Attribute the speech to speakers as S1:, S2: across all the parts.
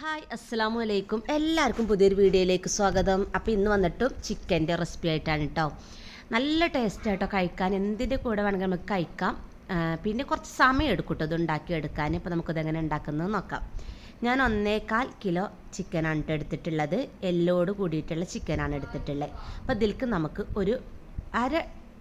S1: Hi അസ്സലാമു അലൈക്കും എല്ലാവർക്കും പുതിയൊരു വീഡിയോയിലേക്ക് സ്വാഗതം. അപ്പോൾ ഇന്ന് വന്നിട്ടും ചിക്കന്റെ റെസിപ്പി ആയിട്ടാണ് കേട്ടോ നല്ല ടേസ്റ്റ് ആയിട്ടോ കഴിക്കാൻ. എന്തിന്റെ കൂടെ വേണമെങ്കിൽ നമുക്ക് കഴിക്കാം. പിന്നെ കുറച്ച് സമയം എടുക്കും കേട്ടോ ഇത് ഉണ്ടാക്കിയെടുക്കാൻ ഇപ്പോൾ എങ്ങനെ ഉണ്ടാക്കുന്നത് നോക്കാം. ഞാൻ ഒന്നേകാൽ കിലോ ചിക്കനാണ് കേട്ടോ എടുത്തിട്ടുള്ളത്. എല്ലോട് കൂടിയിട്ടുള്ള ചിക്കനാണ് എടുത്തിട്ടുള്ളത്. അപ്പോൾ ഇതിലേക്ക് നമുക്ക് ഒരു അര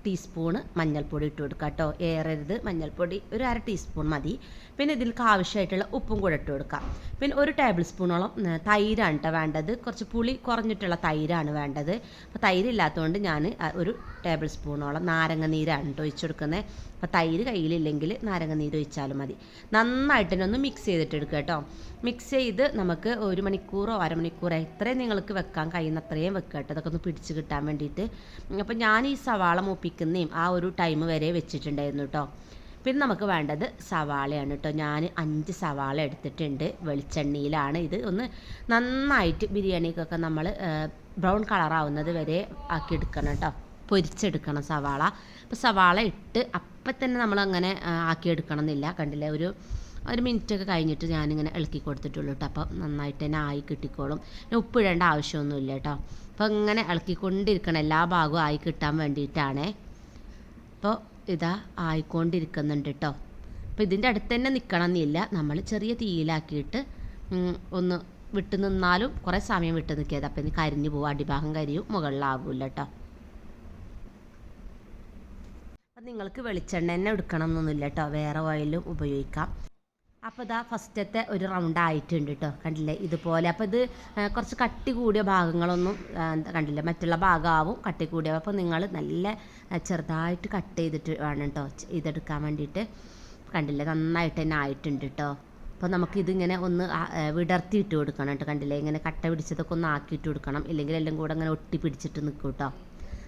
S1: ടീസ്പൂണ് മഞ്ഞൾപ്പൊടി ഇട്ട് കൊടുക്കുക കേട്ടോ. ഏറരുത്. മഞ്ഞൾപ്പൊടി ഒരു അര ടീസ്പൂൺ മതി. പിന്നെ ഇതിലേക്ക് ആവശ്യമായിട്ടുള്ള ഉപ്പും കൂടെ ഇട്ട് കൊടുക്കാം. പിന്നെ ഒരു ടേബിൾ സ്പൂണോളം തൈരാണ് കേട്ടോ വേണ്ടത്. കുറച്ച് പുളി കുറഞ്ഞിട്ടുള്ള തൈരാണ് വേണ്ടത്. അപ്പോൾ തൈര് ഇല്ലാത്തതുകൊണ്ട് ഞാൻ ഒരു ടേബിൾ സ്പൂണോളം നാരങ്ങ നീരാണ് കേട്ടോ ഒഴിച്ചു കൊടുക്കുന്നത് അപ്പോൾ തൈര് കയ്യിലില്ലെങ്കിൽ നാരങ്ങ നീര് ഒഴിച്ചാലും മതി. നന്നായിട്ട് തന്നെ ഒന്ന് മിക്സ് ചെയ്തിട്ട് എടുക്കുക കേട്ടോ മിക്സ് ചെയ്ത് നമുക്ക് ഒരു മണിക്കൂറോ അരമണിക്കൂറോ എത്രയും നിങ്ങൾക്ക് വെക്കാൻ കഴിയുന്ന അത്രയും വെക്കുക കേട്ടോ അതൊക്കെ ഒന്ന് പിടിച്ച് കിട്ടാൻ വേണ്ടിയിട്ട്. അപ്പോൾ ഞാൻ ഈ സവാള മൂപ്പിക്കുന്നതും ആ ഒരു ടൈം വരെ വെച്ചിട്ടുണ്ടായിരുന്നു കേട്ടോ പിന്നെ നമുക്ക് വേണ്ടത് സവാളയാണ് കേട്ടോ ഞാൻ അഞ്ച് സവാള എടുത്തിട്ടുണ്ട്. വെളിച്ചെണ്ണയിലാണ് ഇത്. ഒന്ന് നന്നായിട്ട് ബിരിയാണിക്കൊക്കെ നമ്മൾ ബ്രൗൺ കളറാവുന്നത് വരെ ആക്കി എടുക്കണം കേട്ടോ പൊരിച്ചെടുക്കണം സവാള. അപ്പോൾ സവാള ഇട്ട് അപ്പം തന്നെ നമ്മൾ അങ്ങനെ ആക്കിയെടുക്കണം എന്നില്ല കണ്ടില്ലേ? ഒരു ഒരു മിനിറ്റൊക്കെ കഴിഞ്ഞിട്ട് ഞാനിങ്ങനെ ഇളക്കി കൊടുത്തിട്ടുള്ളൂ കേട്ടോ അപ്പം നന്നായിട്ട് തന്നെ ആയി കിട്ടിക്കോളും. പിന്നെ ഉപ്പിടേണ്ട ആവശ്യമൊന്നുമില്ല കേട്ടോ അപ്പം ഇങ്ങനെ ഇളക്കിക്കൊണ്ടിരിക്കണം എല്ലാ ഭാഗവും ആയി കിട്ടാൻ വേണ്ടിയിട്ടാണേ. അപ്പോൾ ഇതാ ആയിക്കൊണ്ടിരിക്കുന്നുണ്ട് കേട്ടോ അപ്പോൾ ഇതിന്റെ അടുത്ത് തന്നെ നിൽക്കണം എന്നില്ല നമ്മൾ ചെറിയ തീയിലാക്കിയിട്ട് ഒന്ന് വിട്ട് നിന്നാലും കുറേ സമയം വിട്ട് നിൽക്കിയത് അപ്പോൾ ഇനി കരിഞ്ഞു പോകും അടിഭാഗം കരിയും മുകളിലാവില്ല കേട്ടോ അപ്പം നിങ്ങൾക്ക് വെളിച്ചെണ്ണ തന്നെ എടുക്കണം എന്നൊന്നുമില്ല കേട്ടോ വേറെ ഓയിലും ഉപയോഗിക്കാം. അപ്പോൾ ഇതാ ഫസ്റ്റത്തെ ഒരു റൗണ്ട് ആയിട്ടുണ്ട് കേട്ടോ കണ്ടില്ലേ? ഇതുപോലെ. അപ്പോൾ ഇത് കുറച്ച് കട്ടി കൂടിയ ഭാഗങ്ങളൊന്നും കണ്ടില്ല? മറ്റുള്ള ഭാഗമാവും കട്ടി കൂടിയ. അപ്പോൾ നിങ്ങൾ നല്ല ചെറുതായിട്ട് കട്ട് ചെയ്തിട്ട് വേണം കേട്ടോ ഇതെടുക്കാൻ വേണ്ടിയിട്ട്. കണ്ടില്ലേ? നന്നായിട്ട് തന്നെ ആയിട്ടുണ്ട് കേട്ടോ അപ്പോൾ നമുക്കിതിങ്ങനെ ഒന്ന് വിടർത്തിയിട്ട് കൊടുക്കണം കേട്ടോ കണ്ടില്ലേ? ഇങ്ങനെ കട്ട പിടിച്ചതൊക്കെ ഒന്ന് ആക്കിയിട്ട് കൊടുക്കണം. ഇല്ലെങ്കിൽ എല്ലാം കൂടെ അങ്ങനെ ഒട്ടി പിടിച്ചിട്ട് നിൽക്കും കേട്ടോ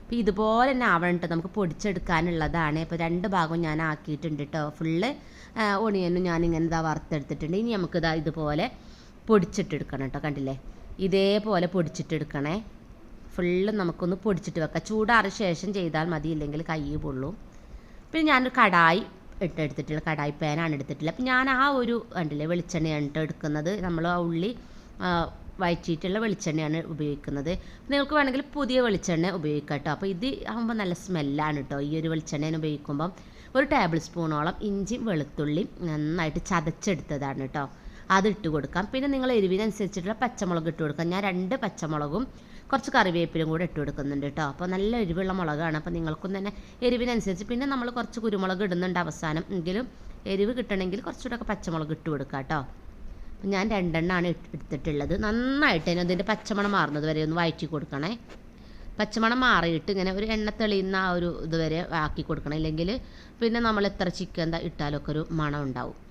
S1: അപ്പോൾ ഇതുപോലെ തന്നെ ആവണം കേട്ടോ നമുക്ക് പൊടിച്ചെടുക്കാനുള്ളതാണ്. ഇപ്പോൾ രണ്ട് ഭാഗവും ഞാൻ ആക്കിയിട്ടുണ്ട് കേട്ടോ ഫുള്ള് ഞാൻ ഞാനിങ്ങനെ ഇതാ വറുത്തെടുത്തിട്ടുണ്ട്. ഇനി നമുക്ക് നമുക്കിതാ ഇതുപോലെ പൊടിച്ചിട്ടെടുക്കണം കേട്ടോ കണ്ടില്ലേ? ഇതേപോലെ പൊടിച്ചിട്ടെടുക്കണേ. ഫുള്ള് നമുക്കൊന്ന് പൊടിച്ചിട്ട് വെക്കാം. ചൂടാറിയ ശേഷം ചെയ്താൽ മതി. ഇല്ലെങ്കിൽ കൈ പൊള്ളും. പിന്നെ ഞാനൊരു കടായി എടുത്തിട്ടില്ല കടായി പാനാണ് എടുത്തിട്ടില്ല അപ്പം ഞാൻ ആ ഒരു കണ്ടില്ലേ വെളിച്ചെണ്ണയാണ് ട്ടോ എടുക്കുന്നത്. നമ്മൾ ആ ഉള്ളി ആ, വഴറ്റിയിട്ടുള്ള വെളിച്ചെണ്ണയാണ് ഉപയോഗിക്കുന്നത്. നിങ്ങൾക്ക് വേണമെങ്കിൽ പുതിയ വെളിച്ചെണ്ണ ഉപയോഗിക്കാം കേട്ടോ അപ്പോൾ ഇത് ആകുമ്പോൾ നല്ല സ്മെല്ലാണ് കേട്ടോ ഈ ഒരു വെളിച്ചെണ്ണ ഉപയോഗിക്കുമ്പം ഒരു ടേബിൾ സ്പൂണോളം ഇഞ്ചി വെളുത്തുള്ളി നന്നായിട്ട് ചതച്ചെടുത്തതാണ് കേട്ടോ അത് ഇട്ട് കൊടുക്കാം. പിന്നെ നിങ്ങൾ എരിവിനനുസരിച്ചിട്ടുള്ള പച്ചമുളക് ഇട്ട് കൊടുക്കാം. ഞാൻ രണ്ട് പച്ചമുളകും കുറച്ച് കറിവേപ്പിലും കൂടെ ഇട്ട് കൊടുക്കുന്നുണ്ട് കേട്ടോ അപ്പോൾ നല്ല എരിവുള്ള മുളകാണ്. അപ്പോൾ നിങ്ങൾക്കും തന്നെ എരിവിനനുസരിച്ച് പിന്നെ നമ്മൾ കുറച്ച് കുരുമുളക് ഇടുന്നുണ്ട് അവസാനം. എങ്കിലും എരിവ് കിട്ടണമെങ്കിൽ കുറച്ചുകൂടെ ഒക്കെ പച്ചമുളക് ഇട്ട് കൊടുക്കാം കേട്ടോ ഞാൻ രണ്ടെണ്ണമാണ് എടുത്തിട്ടുള്ളത്. നന്നായിട്ട് തന്നെ അതിന്റെ പച്ചമണം മാറുന്നത് വരെ ഒന്ന് വഴറ്റി കൊടുക്കണേ. പച്ചമണം മാറിയിട്ട് ഇങ്ങനെ ഒരു എണ്ണ തെളിയുന്ന ആ ഒരു ഇതുവരെ ആക്കി കൊടുക്കണം. ഇല്ലെങ്കിൽ പിന്നെ നമ്മൾ എത്ര ചിക്കൻ ഇട്ടാലൊക്കെ ഒരു മണം ഉണ്ടാവും.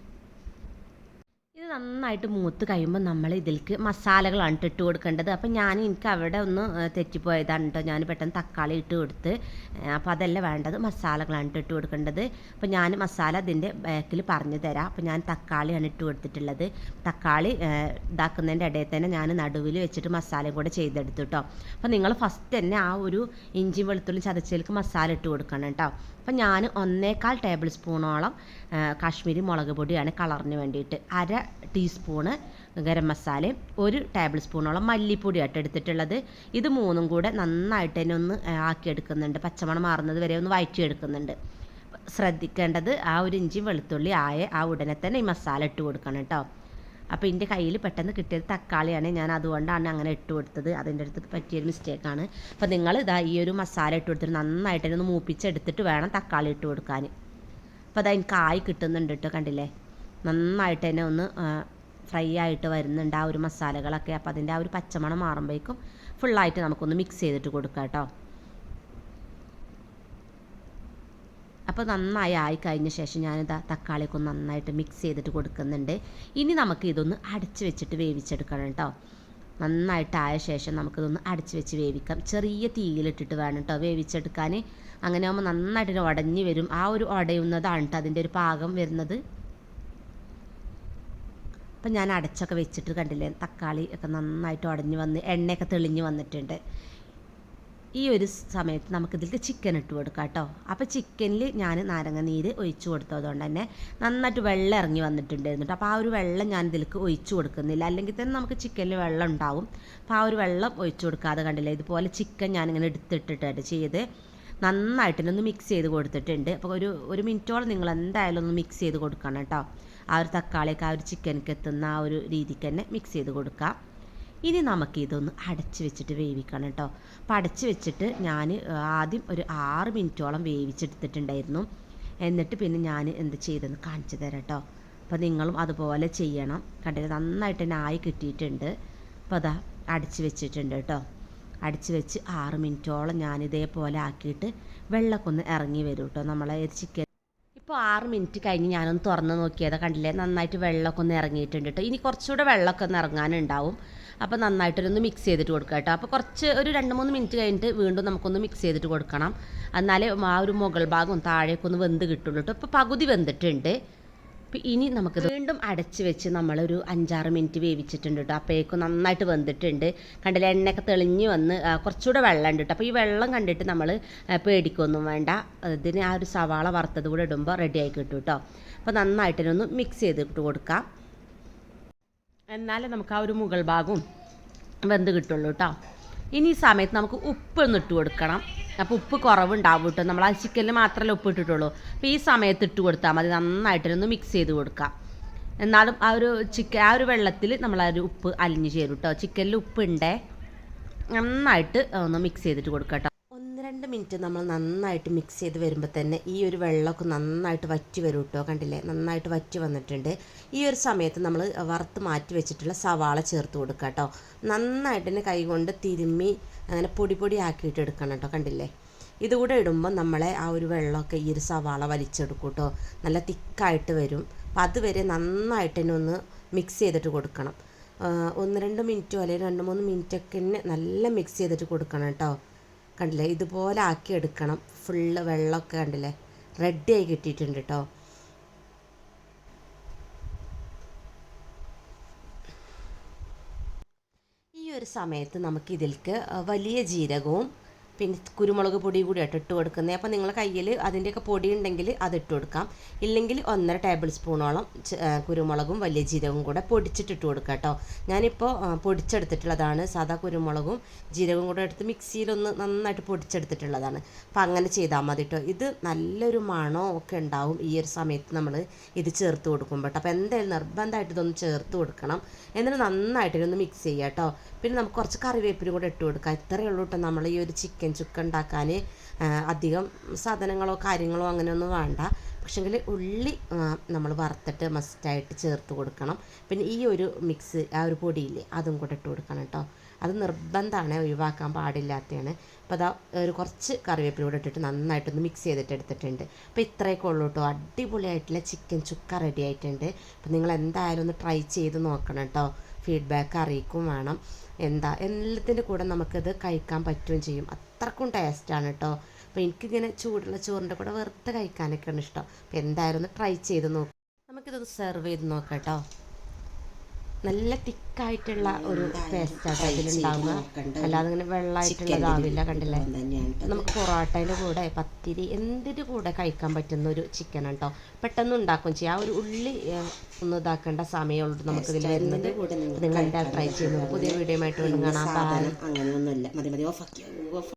S1: നന്നായിട്ട് മൂത്ത് കഴിയുമ്പോൾ നമ്മൾ ഇതിലേക്ക് മസാലകളാണ് ട്ടോ ഇട്ട് കൊടുക്കേണ്ടത്. അപ്പം ഞാൻ എനിക്ക് അവിടെ ഒന്ന് തെറ്റിപ്പോയതാണ് കേട്ടോ ഞാൻ പെട്ടെന്ന് തക്കാളി ഇട്ട് കൊടുത്ത് അപ്പോൾ അതല്ല വേണ്ടത് മസാലകളാണ് ട്ടോ ഇട്ട് കൊടുക്കേണ്ടത്. അപ്പോൾ ഞാൻ മസാല അതിന്റെ ബാക്കിൽ പറഞ്ഞു തരാം. അപ്പോൾ ഞാൻ തക്കാളിയാണ് ഇട്ട് കൊടുത്തിട്ടുള്ളത്. തക്കാളി ഇതാക്കുന്നതിന്റെ ഇടയിൽ തന്നെ ഞാൻ നടുവിൽ വെച്ചിട്ട് മസാലയും കൂടെ ചെയ്തെടുത്തു കേട്ടോ അപ്പോൾ നിങ്ങൾ ഫസ്റ്റ് തന്നെ ആ ഒരു ഇഞ്ചി വെളുത്തുള്ളി ചതച്ചതിലേക്ക് മസാല ഇട്ട് കൊടുക്കണം കേട്ടോ അപ്പം ഞാൻ ഒന്നേകാൽ ടേബിൾ സ്പൂണോളം കാശ്മീരി മുളക് പൊടിയാണ് കളറിന് വേണ്ടിയിട്ട്. അര ടീസ്പൂണ് ഗരം മസാലയും ഒരു ടേബിൾ സ്പൂണോളം മല്ലിപ്പൊടി ആയിട്ട് എടുത്തിട്ടുള്ളത്. ഇത് മൂന്നും കൂടെ നന്നായിട്ട് തന്നെ ഒന്ന് ആക്കിയെടുക്കുന്നുണ്ട്. പച്ചമണം മാറുന്നത് വരെ ഒന്ന് വഴറ്റിയെടുക്കുന്നുണ്ട് ശ്രദ്ധിക്കേണ്ടത് ആ ഒരു ഇഞ്ചി വെളുത്തുള്ളി ആയ ആ ഉടനെ തന്നെ ഈ മസാല ഇട്ട് കൊടുക്കണം കേട്ടോ അപ്പോൾ എന്റെ കയ്യിൽ പെട്ടെന്ന് കിട്ടിയത് തക്കാളിയാണ്. ഞാൻ അതുകൊണ്ടാണ് അങ്ങനെ ഇട്ട് കൊടുത്തത്. അതിന്റെ അടുത്ത് പറ്റിയൊരു മിസ്റ്റേക്കാണ്. അപ്പോൾ നിങ്ങൾ ഇതാ ഈ ഒരു മസാല ഇട്ട് കൊടുത്തിട്ട് നന്നായിട്ട് ഒന്ന് മൂപ്പിച്ചെടുത്തിട്ട് വേണം തക്കാളി ഇട്ട് കൊടുക്കാൻ. അപ്പോൾ അതാ എനിക്ക് ആയി കിട്ടുന്നുണ്ട് കേട്ടോ കണ്ടില്ലേ? നന്നായിട്ട് തന്നെ ഒന്ന് ഫ്രൈ ആയിട്ട് വരുന്നുണ്ട് ആ ഒരു മസാലകളൊക്കെ. അപ്പോൾ അതിന്റെ ആ ഒരു പച്ചമണം മാറുമ്പോഴേക്കും ഫുള്ളായിട്ട് നമുക്കൊന്ന് മിക്സ് ചെയ്തിട്ട് കൊടുക്കാം കേട്ടോ. അപ്പോൾ നന്നായി ആയി കഴിഞ്ഞ ശേഷം ഞാനിത് തക്കാളിയൊക്കെ നന്നായിട്ട് മിക്സ് ചെയ്തിട്ട് കൊടുക്കുന്നുണ്ട്. ഇനി നമുക്ക് ഇതൊന്ന് അടച്ചു വെച്ചിട്ട് വേവിച്ചെടുക്കണം കേട്ടോ. നന്നായിട്ടായ ശേഷം നമുക്കിതൊന്ന് അടച്ചു വെച്ച് വേവിക്കാം. ചെറിയ തീയിലിട്ടിട്ട് വേണം കേട്ടോ വേവിച്ചെടുക്കാൻ അങ്ങനെ ആകുമ്പോൾ നന്നായിട്ട് ഉടഞ്ഞ് വരും. ആ ഒരു ഉടയുന്നതാണ് കേട്ടോ അതിന്റെ ഒരു പാകം വരുന്നത്. അപ്പം ഞാൻ അടച്ചൊക്കെ വെച്ചിട്ട് കണ്ടില്ലേ തക്കാളി ഒക്കെ നന്നായിട്ട് ഉടഞ്ഞ് വന്ന് എണ്ണയൊക്കെ തെളിഞ്ഞ് വന്നിട്ടുണ്ട്. ഈ ഒരു സമയത്ത് നമുക്കിതിലേക്ക് ചിക്കൻ ഇട്ട് കൊടുക്കാം കേട്ടോ. അപ്പോൾ ചിക്കനിൽ ഞാൻ നാരങ്ങ നീര് ഒഴിച്ച് കൊടുത്തതുകൊണ്ട് തന്നെ നന്നായിട്ട് വെള്ളം ഇറങ്ങി വന്നിട്ടുണ്ടായിരുന്നു അപ്പോൾ ആ ഒരു വെള്ളം ഞാൻ ഇതിലേക്ക് ഒഴിച്ച് കൊടുക്കുന്നില്ല. അല്ലെങ്കിൽ തന്നെ നമുക്ക് ചിക്കനിൽ വെള്ളം ഉണ്ടാവും. അപ്പോൾ ആ ഒരു വെള്ളം ഒഴിച്ച് കൊടുക്കാതെ കണ്ടില്ല ഇതുപോലെ ചിക്കൻ ഞാനിങ്ങനെ എടുത്തിട്ടിട്ടാണ് ചെയ്ത് നന്നായിട്ട് ഒന്ന് മിക്സ് ചെയ്ത് കൊടുത്തിട്ടുണ്ട്. അപ്പോൾ ഒരു ഒരു മിനിറ്റോളം നിങ്ങൾ എന്തായാലും ഒന്ന് മിക്സ് ചെയ്ത് കൊടുക്കണം കേട്ടോ. ആ ഒരു തക്കാളിയൊക്കെ ആ ഒരു ചിക്കനൊക്കെ എത്തുന്ന ആ ഒരു രീതിക്ക് തന്നെ മിക്സ് ചെയ്ത് കൊടുക്കാം. ഇനി നമുക്കിതൊന്ന് അടച്ച് വെച്ചിട്ട് വേവിക്കണം കേട്ടോ. അപ്പം അടച്ച് വെച്ചിട്ട് ഞാൻ ആദ്യം ഒരു ആറ് മിനിറ്റോളം വേവിച്ചെടുത്തിട്ടുണ്ടായിരുന്നു. എന്നിട്ട് പിന്നെ ഞാൻ എന്ത് ചെയ്തെന്ന് കാണിച്ചു തരാം കേട്ടോ. അപ്പോൾ നിങ്ങളും അതുപോലെ ചെയ്യണം. കണ്ടില്ല നന്നായിട്ട് ആയി കിട്ടിയിട്ടുണ്ട്. അപ്പോൾ അതാ അടച്ച് വെച്ചിട്ടുണ്ട് കേട്ടോ. അടിച്ചു വെച്ച് ആറ് മിനിറ്റോളം ഞാൻ ഇതേപോലെ ആക്കിയിട്ട് വെള്ളമൊക്കെ ഒന്ന് ഇറങ്ങി വരും കേട്ടോ. നമ്മളെ ചിക്കൻ ഇപ്പോൾ ആറ് മിനിറ്റ് കഴിഞ്ഞ് ഞാനൊന്ന് തുറന്ന് നോക്കിയത് കണ്ടില്ലേ? നന്നായിട്ട് വെള്ളമൊക്കെ ഒന്ന് ഇറങ്ങിയിട്ടുണ്ട് കേട്ടോ ഇനി കുറച്ചുകൂടെ വെള്ളമൊക്കെ ഒന്ന് ഇറങ്ങാനുണ്ടാവും. അപ്പോൾ നന്നായിട്ടൊന്ന് മിക്സ് ചെയ്തിട്ട് കൊടുക്കുക കേട്ടോ അപ്പോൾ കുറച്ച് ഒരു രണ്ട് മൂന്ന് മിനിറ്റ് കഴിഞ്ഞിട്ട് വീണ്ടും നമുക്കൊന്ന് മിക്സ് ചെയ്തിട്ട് കൊടുക്കണം. എന്നാലേ ആ ഒരു മുകൾ ഭാഗവും താഴേക്കൊന്ന് വെന്ത് കിട്ടുള്ളൂ കേട്ടോ ഇപ്പോൾ പകുതി വെന്തിട്ടുണ്ട്. അപ്പോൾ ഇനി നമുക്കിത് വീണ്ടും അടച്ച് വെച്ച് നമ്മളൊരു അഞ്ചാറ് മിനിറ്റ് വേവിച്ചിട്ടുണ്ട് കേട്ടോ അപ്പോഴേക്കും നന്നായിട്ട് വെന്തിട്ടുണ്ട്. കണ്ടില്ല എണ്ണയൊക്കെ തെളിഞ്ഞ് വന്ന് കുറച്ചുകൂടെ വെള്ളം ഉണ്ട് കേട്ടോ അപ്പോൾ ഈ വെള്ളം കണ്ടിട്ട് നമ്മൾ പേടിക്കൊന്നും വേണ്ട. ഇതിന് ആ ഒരു സവാള വറുത്തത് കൂടെ ഇടുമ്പോൾ റെഡി ആയി കിട്ടും കേട്ടോ അപ്പോൾ നന്നായിട്ടിനൊന്ന് മിക്സ് ചെയ്തിട്ട് കൊടുക്കാം. എന്നാലേ നമുക്ക് ആ ഒരു മുകൾ ഭാഗവും വെന്ത് കിട്ടുള്ളൂ കേട്ടോ ഇനി ഈ സമയത്ത് നമുക്ക് ഉപ്പ് ഒന്ന് ഇട്ട് കൊടുക്കണം. അപ്പോൾ ഉപ്പ് കുറവുണ്ടാവും കേട്ടോ നമ്മൾ ആ ചിക്കനിൽ മാത്രമല്ല ഉപ്പ് ഇട്ടിട്ടുള്ളൂ. അപ്പോൾ ഈ സമയത്ത് ഇട്ട് കൊടുത്താൽ മതി. നന്നായിട്ടൊന്ന് മിക്സ് ചെയ്ത് കൊടുക്കാം. എന്നാലും ആ ഒരു ചിക്കൻ ആ ഒരു വെള്ളത്തിൽ നമ്മൾ ആ ഒരു ഉപ്പ് അലിഞ്ഞ് ചേരും കേട്ടോ ചിക്കനിൽ ഉപ്പ് ഉണ്ടേ നന്നായിട്ട് ഒന്ന് മിക്സ് ചെയ്തിട്ട് കൊടുക്കാം കേട്ടോ ഒന്ന് രണ്ട് മിനിറ്റ് നമ്മൾ നന്നായിട്ട് മിക്സ് ചെയ്ത് വരുമ്പോൾ തന്നെ ഈ ഒരു വെള്ളമൊക്കെ നന്നായിട്ട് വറ്റി വരും കേട്ടോ കണ്ടില്ലേ? നന്നായിട്ട് വറ്റി വന്നിട്ടുണ്ട്. ഈ ഒരു സമയത്ത് നമ്മൾ വറുത്ത് മാറ്റി വെച്ചിട്ടുള്ള സവാള ചേർത്ത് കൊടുക്കുക കേട്ടോ നന്നായിട്ട് തന്നെ കൈകൊണ്ട് തിരുമ്മി അങ്ങനെ പൊടി പൊടി ആക്കിയിട്ട് എടുക്കണം കേട്ടോ കണ്ടില്ലേ? ഇതുകൂടെ ഇടുമ്പോൾ നമ്മളെ ആ ഒരു വെള്ളമൊക്കെ ഈ ഒരു സവാള വലിച്ചെടുക്കും കേട്ടോ നല്ല തിക്കായിട്ട് വരും. അപ്പം അതുവരെ നന്നായിട്ട് തന്നെ ഒന്ന് മിക്സ് ചെയ്തിട്ട് കൊടുക്കണം. ഒന്ന് രണ്ട് മിനിറ്റോ അല്ലെങ്കിൽ രണ്ട് മൂന്ന് മിനിറ്റൊക്കെ തന്നെ നല്ല മിക്സ് ചെയ്തിട്ട് കൊടുക്കണം കേട്ടോ കണ്ടില്ലേ? ഇതുപോലെ ആക്കി എടുക്കണം. ഫുള്ള് വെള്ളമൊക്കെ കണ്ടില്ലേ? റെഡിയായി കിട്ടിയിട്ടുണ്ട് കേട്ടോ ഈ ഒരു സമയത്ത് നമുക്ക് ഇതിലേക്ക് വലിയ ജീരകവും പിന്നെ കുരുമുളക് പൊടി കൂടി ആയിട്ട് ഇട്ട് കൊടുക്കുന്നത്. അപ്പോൾ നിങ്ങളുടെ കയ്യിൽ അതിന്റെയൊക്കെ പൊടി ഉണ്ടെങ്കിൽ അത് ഇട്ട് കൊടുക്കാം. ഇല്ലെങ്കിൽ ഒന്നര ടേബിൾ സ്പൂണോളം കുരുമുളകും വലിയ ജീരകവും കൂടെ പൊടിച്ചിട്ട് ഇട്ട് കൊടുക്കുക കേട്ടോ. ഞാനിപ്പോൾ പൊടിച്ചെടുത്തിട്ടുള്ളതാണ്. സാധാ കുരുമുളകും ജീരകവും കൂടെ എടുത്ത് മിക്സിയിലൊന്ന് നന്നായിട്ട് പൊടിച്ചെടുത്തിട്ടുള്ളതാണ്. അപ്പോൾ അങ്ങനെ ചെയ്താൽ മതി കേട്ടോ. ഇത് നല്ലൊരു മണോ ഒക്കെ ഉണ്ടാവും ഈ ഒരു സമയത്ത് നമ്മൾ ഇത് ചേർത്ത് കൊടുക്കുമ്പോൾ കേട്ടോ. അപ്പോൾ എന്തായാലും നിർബന്ധമായിട്ട് ഇതൊന്ന് ചേർത്ത് കൊടുക്കണം. എന്നിട്ട് നന്നായിട്ട് ഇതൊന്ന് മിക്സ് ചെയ്യുക കേട്ടോ. പിന്നെ നമുക്ക് കുറച്ച് കറിവേപ്പിലും കൂടെ ഇട്ട് കൊടുക്കാം. ഇത്രയേ ഉള്ളൂ കേട്ടോ നമ്മൾ ഈ ഒരു ചിക്കൻ ചുക്ക ഉണ്ടാക്കാൻ അധികം സാധനങ്ങളോ കാര്യങ്ങളോ അങ്ങനെയൊന്നും വേണ്ട. പക്ഷേങ്കിൽ ഉള്ളി നമ്മൾ വറുത്തിട്ട് മസ്റ്റായിട്ട് ചേർത്ത് കൊടുക്കണം. പിന്നെ ഈ ഒരു മിക്സ് ആ ഒരു പൊടിയില്ലേ അതും കൂടെ ഇട്ട് കൊടുക്കണം കേട്ടോ അത് നിർബന്ധമാണ് ഒഴിവാക്കാൻ പാടില്ലാത്തതാണ് അപ്പോൾ അതാ ഒരു കുറച്ച് കറിവേപ്പില കൂടെ ഇട്ടിട്ട് നന്നായിട്ടൊന്ന് മിക്സ് ചെയ്തിട്ട് എടുത്തിട്ടുണ്ട്. അപ്പോൾ ഇത്രയൊക്കെ ഉള്ളൂ കേട്ടോ അടിപൊളിയായിട്ടുള്ള ചിക്കൻ ചുക്ക റെഡി ആയിട്ടുണ്ട്. അപ്പോൾ നിങ്ങൾ എന്തായാലും ഒന്ന് ട്രൈ ചെയ്ത് നോക്കണം കേട്ടോ ഫീഡ്ബാക്ക് അറിയിക്കും വേണം. എന്താ? എല്ലാത്തിന്റെ കൂടെ നമുക്കത് കഴിക്കാൻ പറ്റുകയും ചെയ്യും. അത്രക്കും ടേസ്റ്റാണ് കേട്ടോ അപ്പോൾ എനിക്കിങ്ങനെ ചൂടുള്ള ചോറിന്റെ കൂടെ വെറുതെ കഴിക്കാനൊക്കെയാണ് ഇഷ്ടം. അപ്പോൾ എന്തായാലും ഒന്ന് ട്രൈ ചെയ്ത് നോക്കാം. നമുക്കിതൊന്ന് സെർവ് ചെയ്ത് നോക്കാം കേട്ടോ നല്ല തിക്കായിട്ടുള്ള ഒരു പേസ്റ്റാണ് അതിലുണ്ടാവുക. അല്ലാതെ ഇങ്ങനെ വെള്ളമായിട്ടുള്ളതാവില്ല കണ്ടില്ലേ? നമുക്ക് പൊറോട്ടയുടെ കൂടെ പത്തിരി എന്തിന്റെ കൂടെ കഴിക്കാൻ പറ്റുന്ന ഒരു ചിക്കൻ കേട്ടോ പെട്ടെന്ന് ഉണ്ടാക്കും ചെയ്യാം. ആ ഒരു ഉള്ളി ഒന്ന് ഇതാക്കേണ്ട സമയമുള്ളൂ നമുക്കിതിൽ വരുന്നത്. നിങ്ങൾ ട്രൈ ചെയ്യുന്നത്? പുതിയ വീഡിയോ ആയിട്ട് കാണാൻ അങ്ങനെ
S2: അങ്ങനെയൊന്നുമില്ല. മതി മതി ഓഫാക്കി ഓഫ്